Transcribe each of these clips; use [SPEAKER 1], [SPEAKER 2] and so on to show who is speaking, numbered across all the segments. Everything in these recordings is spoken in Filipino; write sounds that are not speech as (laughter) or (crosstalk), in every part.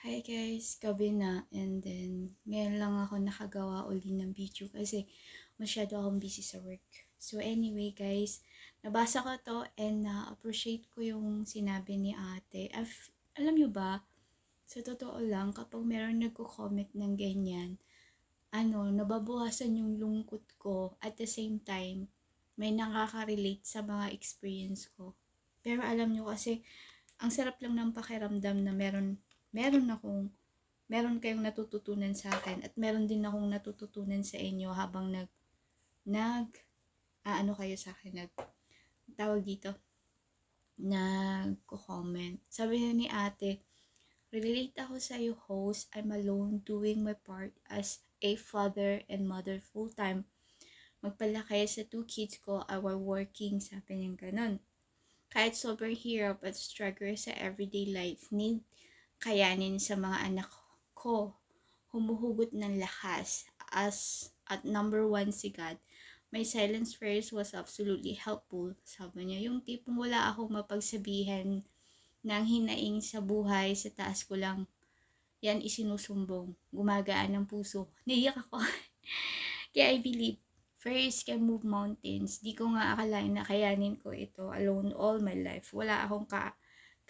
[SPEAKER 1] Hi guys, gabi na and then ngayon lang ako nakagawa uli ng video kasi masyado akong busy sa work. So anyway guys, nabasa ko to and na-appreciate ko yung sinabi ni ate. I've- alam nyo ba, sa totoo lang kapag meron nagko-comment ng ganyan, ano, nababawasan yung lungkot ko at the same time, may nakaka-relate sa mga experience ko. Pero alam nyo kasi, ang sarap lang ng pakiramdam na meron meron akong meron kayong natututunan sa akin at meron din akong natututunan sa inyo habang nag nag ah, ano kayo sa akin nag tawag dito nagko-comment. Sabi niya ni ate, relate ako sa iyo host. I'm alone doing my part as a father and mother full time. Magpalaki sa two kids ko, I were working, sabi niya ganun. Kahit sobrang hirap at struggle sa everyday life, need kayanin sa mga anak ko. Humuhugot ng lakas as at number one si God. My silence prayers was absolutely helpful. Sabi niya, yung tipong wala akong mapagsabihan ng hinaing sa buhay, sa taas ko lang. Yan isinusumbong. Gumagaan ng puso. (laughs) Naiyak ako. (laughs) Kaya I believe, prayers can move mountains. Di ko nga akalain na kayanin ko ito alone all my life. Wala akong ka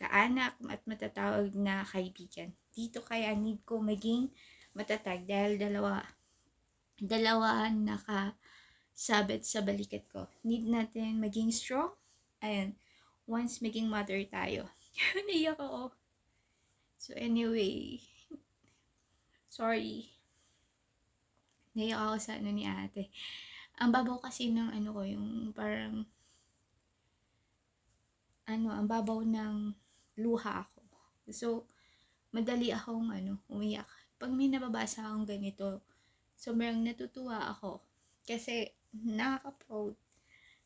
[SPEAKER 1] kaanak at matatawag na kaibigan. Dito kaya need ko maging matatag dahil dalawa dalawa nakasabit sa balikat ko. Need natin maging strong. Ayan. Once maging mother tayo. (laughs) Naiyak ako. So anyway, sorry. Naiyak ako sa ano ni ate. Ang babaw kasi ng ano ko, yung parang ano, ang babaw ng luha ako. So, madali akong ano, umiyak. Pag may nababasa akong ganito, sobrang natutuwa ako. Kasi nakaka-proud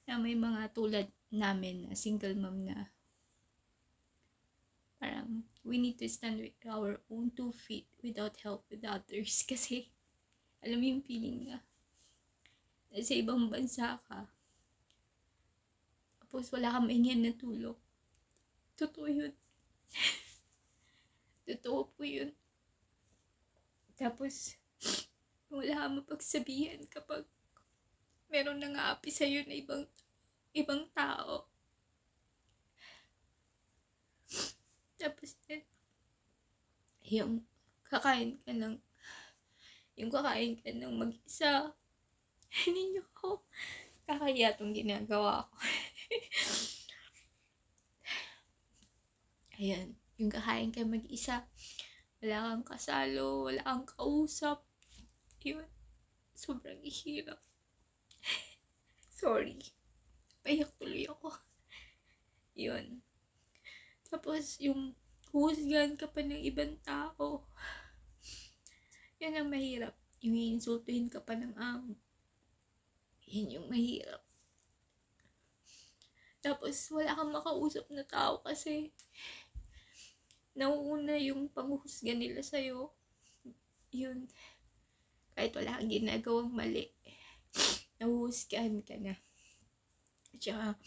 [SPEAKER 1] na may mga tulad namin na single mom na parang we need to stand with our own two feet without help with others. (laughs) Kasi alam mo yung feeling na nasa ibang bansa ka tapos wala kang maingyan na tulog. Totoo yun. (laughs) Totoo po yun. Tapos, wala kang mapagsabihan kapag meron nang aapi sa'yo na ibang ibang tao. (sighs) Tapos, eh, yung kakain ka ng yung kakain ka ng mag-isa. (laughs) Hindi niyo ako kakaya itong ginagawa ko. (laughs) Ayan, yung kakain ka mag-isa. Wala kang kasalo, wala kang kausap. Yun, sobrang hirap. (laughs) Sorry. Payak tuloy ako. Yun. Tapos, yung husgan ka pa ng ibang tao. Yan ang mahirap. Yung iinsultuhin ka pa ng amo. Yan yung mahirap. Tapos, wala kang makausap na tao kasi nauuna yung panghuhusga nila sa'yo. Yun. Kahit wala kang ginagawang mali, (sniffs) nahuhusgahan ka na. Tsaka,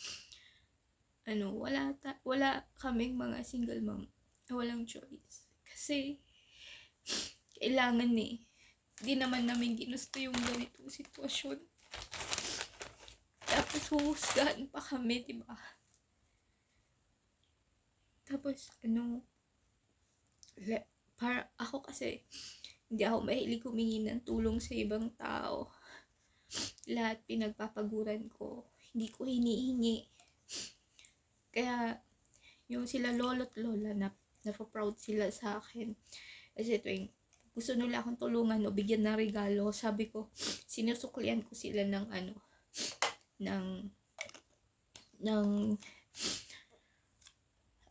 [SPEAKER 1] ano, wala, ta- wala kaming mga single mom walang choice. Kasi, (sniffs) kailangan eh. Di naman namin ginusto yung ganitong sitwasyon. Tapos huhusgahan pa kami, di ba? Tapos, ano, para ako kasi, hindi ako mahilig humingi ng tulong sa ibang tao. Lahat pinagpapaguran ko. Hindi ko hinihingi. Kaya, yung sila lolo't lola na napaproud sila sa akin. Kasi tuwing gusto nila akong tulungan o bigyan ng regalo, sabi ko, sinusuklian ko sila ng ano, ng ng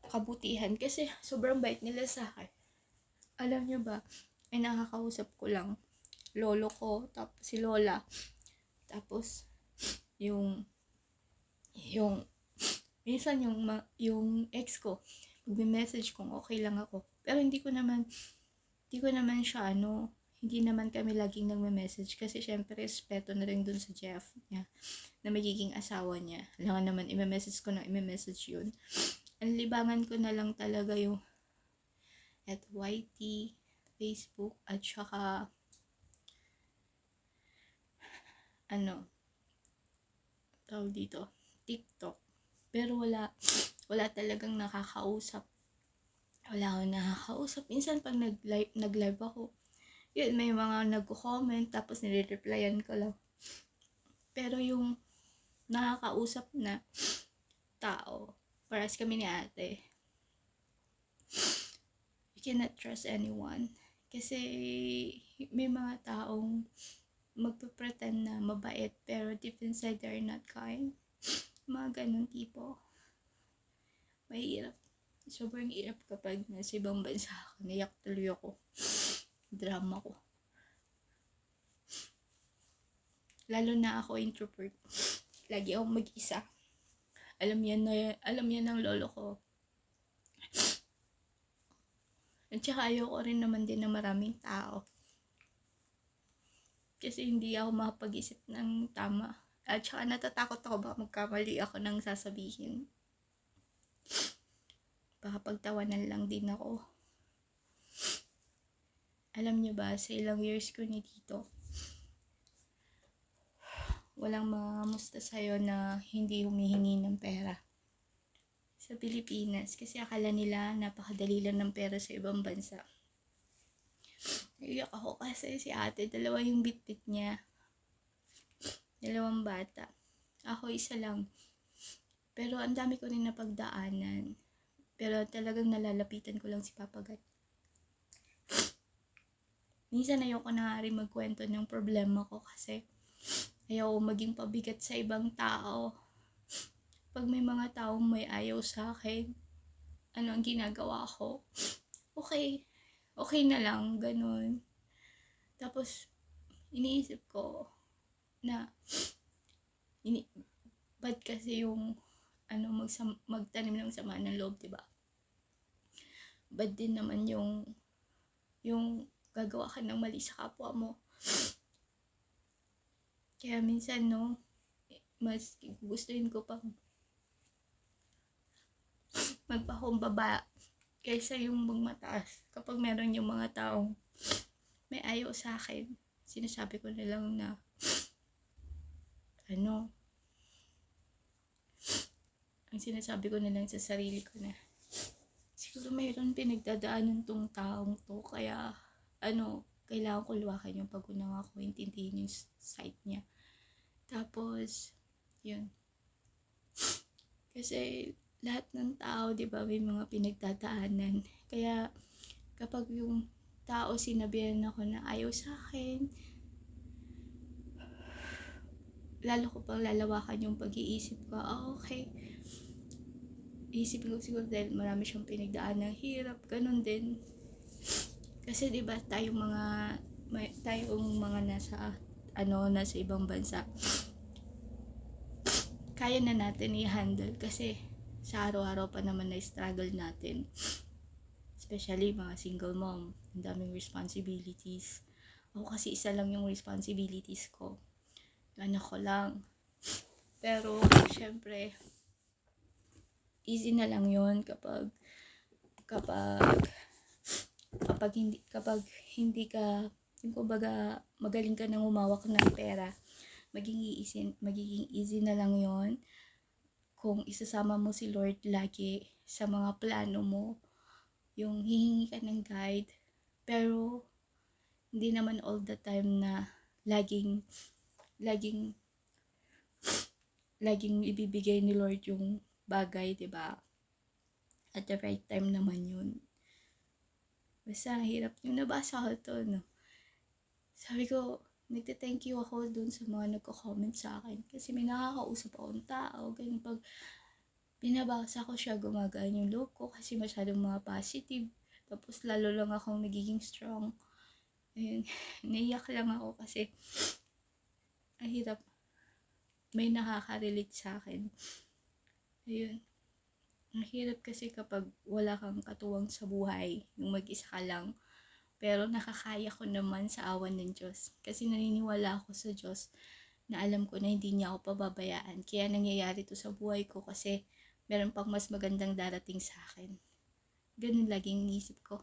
[SPEAKER 1] kabutihan kasi sobrang bait nila sa akin. Alam nyo ba, ay nakakausap ko lang lolo ko, tapos si lola, tapos yung yung minsan yung ma- yung ex ko magme-message kung okay lang ako. Pero hindi ko naman hindi ko naman siya ano, hindi naman kami laging nagme-message kasi syempre respeto na rin dun sa Jeff niya na magiging asawa niya. Alam naman, i-message ko na i-message yun. Ang libangan ko na lang talaga yung at YT, Facebook, at saka ano, tawag dito, TikTok. Pero wala, wala talagang nakakausap. Wala akong nakakausap. Minsan pag nag-live, nag-live ako, yun, may mga nagko-comment, tapos nire-replyan ko lang. Pero yung nakakausap na tao, paras kami ni ate, cannot trust anyone. Kasi may mga taong magpe-pretend na mabait, pero deep inside they're not kind. Mga ganun tipo. Mahirap. Sobrang hirap kapag nasa ibang bansa ako. Naiyak tuloy ako. Drama ko. Lalo na ako introvert. Lagi akong mag-isa. Alam yan na, alam yan ng lolo ko. At saka ayoko rin naman din na maraming tao. Kasi hindi ako makapag-isip ng tama. At saka natatakot ako baka magkamali ako ng sasabihin. (sniffs) Baka pagtawanan lang din ako. Alam niyo ba, sa ilang years ko ni dito, walang mga sa'yo na hindi humihingi ng pera sa Pilipinas kasi akala nila napakadali lang ng pera sa ibang bansa. Naiyak ako kasi si ate, dalawa yung bitbit niya. Dalawang bata. Ako isa lang. Pero ang dami ko rin napagdaanan. Pero talagang nalalapitan ko lang si Papa God. Minsan ayoko na rin magkwento ng problema ko kasi ayoko maging pabigat sa ibang tao pag may mga taong may ayaw sa akin, ano ang ginagawa ko, okay, okay na lang, ganun. Tapos, iniisip ko na, ini, bad kasi yung, ano, magsam, magtanim ng sama ng loob, diba? Bad din naman yung, yung gagawa ka ng mali sa kapwa mo. Kaya minsan, no, mas gustuin ko pang magpakumbaba kaysa yung magmataas. Kapag meron yung mga taong may ayaw sa akin, sinasabi ko na lang na ano ang sinasabi ko na lang sa sarili ko na siguro mayroon pinagdadaanan tong taong to kaya ano kailangan ko luwakan yung pag-unawa ko intindihin yung side niya tapos yun kasi lahat ng tao, di ba, may mga pinagdadaanan. Kaya, kapag yung tao sinabihan ako na ayaw sa akin, lalo ko pang lalawakan yung pag-iisip ko, ah, okay. Isipin ko siguro dahil marami siyang pinagdaan ng hirap, ganun din. Kasi 'di ba tayong mga may, tayong mga nasa ano nasa ibang bansa kaya na natin i-handle kasi sa araw-araw pa naman na struggle natin. Especially mga single mom, ang daming responsibilities. Ako kasi isa lang yung responsibilities ko. Anak ko lang. Pero, syempre, easy na lang yon kapag kapag kapag hindi kapag hindi ka yung kumbaga magaling ka nang umawak ng pera magiging easy magiging easy na lang yon kung isasama mo si Lord lagi sa mga plano mo, yung hihingi ka ng guide, pero hindi naman all the time na laging laging laging ibibigay ni Lord yung bagay, 'di ba? At the right time naman 'yun. Basta hirap yung nabasa ko to, no. Sabi ko, nagte-thank you ako dun sa mga nagko-comment sa akin. Kasi may nakakausap akong tao. Ganyan pag binabasa ko siya, gumagaan yung loob ko kasi masyadong mga positive. Tapos lalo lang akong nagiging strong. Ayun, (laughs) naiyak lang ako kasi (sniffs) ang hirap. May nakaka-relate sa akin. Ayun. Ang hirap kasi kapag wala kang katuwang sa buhay, yung mag-isa ka lang, pero nakakaya ko naman sa awan ng Diyos. Kasi naniniwala ako sa Diyos na alam ko na hindi niya ako pababayaan. Kaya nangyayari to sa buhay ko kasi meron pang mas magandang darating sa akin. Ganun laging isip ko.